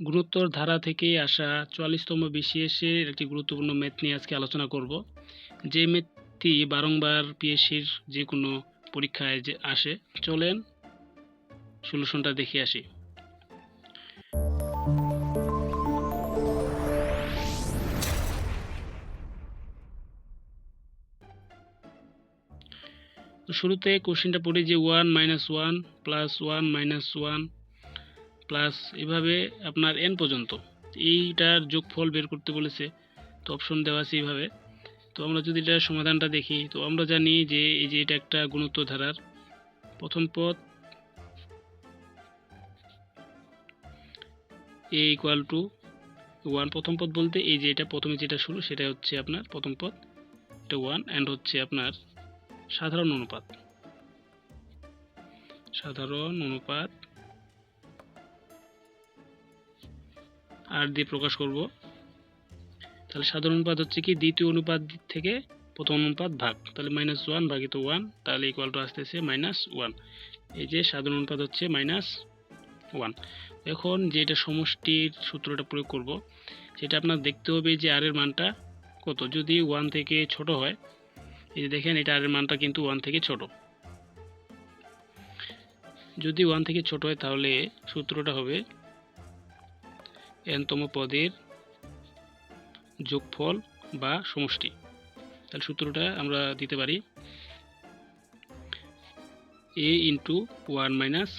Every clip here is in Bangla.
গুরুত্বর ধারা থেকে আসা চুয়াল্লিশতম বিসিএসের একটি গুরুত্বপূর্ণ ম্যাথ নিয়ে আজকে আলোচনা করব। যে ম্যাথটি বারংবার পিএসসির যে কোনো পরীক্ষায় যে আসে, চলেন সলিউশনটা দেখে আসি। শুরুতে কোশ্চেনটা পড়ি যে one minus one plus one minus one plus এভাবে আপনার এন পর্যন্ত। এইটার যোগফল বের করতে বলেছে, তো অপশন দেওয়া আছে এইভাবে। তো আমরা যদি এটার সমাধানটা দেখি, তো আমরা জানি যে এই যে এটা একটা গুণোত্তর ধারার প্রথম পদ এ ইকুয়াল টু ওয়ান প্রথম পদ বলতে এই যে এটা প্রথমে যেটা শুরু সেটা হচ্ছে আপনার প্রথম পদ। এটা ওয়ান অ্যান্ড হচ্ছে আপনার সাধারণ অনুপাত। সাধারণ অনুপাত আর দিয়ে প্রকাশ করব। তাহলে সাধারণ অনুপাত হচ্ছে কি, দ্বিতীয় অনুপাত থেকে প্রথম অনুপাত ভাগ। তাহলে মাইনাস ওয়ান ভাগিত ওয়ান তাহলে ইকুয়াল টু আসতেছে মাইনাস ওয়ান এই যে সাধারণ অনুপাত হচ্ছে মাইনাস ওয়ান এখন যেটা সমষ্টির সূত্রটা প্রয়োগ করব, সেটা আপনার দেখতে হবে যে আর এর মানটা কত। যদি ওয়ান থেকে ছোট হয়, এই যে দেখেন, এটা আর এর মানটা কিন্তু ওয়ান থেকে ছোট। যদি ওয়ান থেকে ছোট হয়, তাহলে সূত্রটা হবে এনতম পদের যোগফল বা সমষ্টি। তাহলে সূত্রটা আমরা দিতে পারি a into one minus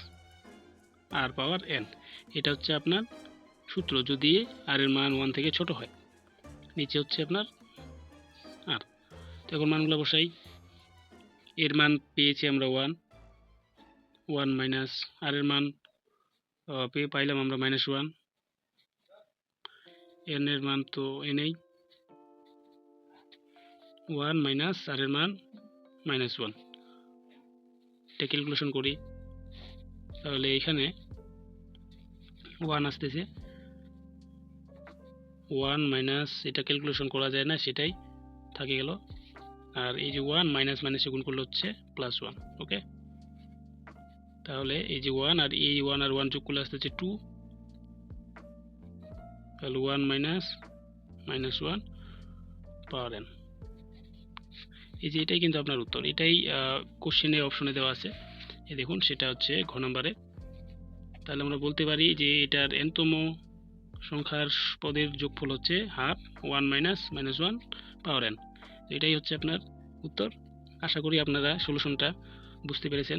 r power n এটা হচ্ছে আপনার সূত্র, যদি আর এর মান ওয়ান থেকে ছোট হয়। নিচে হচ্ছে আপনার আর তো এখন মানগুলো বসাই। এর মান পেয়েছি আমরা ওয়ান ওয়ান মাইনাস আর এর মান পেয়ে পাইলাম আমরা মাইনাস ওয়ান এন এর মান তো এনেই। ওয়ান মাইনাস আর এর মান মাইনাস ওয়ান। এটা ক্যালকুলেশন করি। তাহলে এখানে ওয়ান আসতেছে। ওয়ান মাইনাস এটা ক্যালকুলেশন করা যায় না, সেটাই থাকে গেল। আর এই যে ওয়ান মাইনাস মাইনাসে গুণ করলে হচ্ছে প্লাস ওয়ান, ওকে? তাহলে এই যে ওয়ান আর এই ওয়ান আর ওয়ান যোগ করলে আসতেছে টু। তাহলে one minus minus one power n এই যে এটাই কিন্তু আপনার উত্তর। এটাই কোশ্চেনে অপশনে দেওয়া আছে। এই দেখুন, সেটা হচ্ছে ঘ নম্বরে তাহলে আমরা বলতে পারি যে এটার এনতম সংখ্যার পদের যোগফল হচ্ছে half one minus minus one power n এটাই হচ্ছে আপনার উত্তর। আশা করি আপনারা সলিউশনটা বুঝতে পেরেছেন।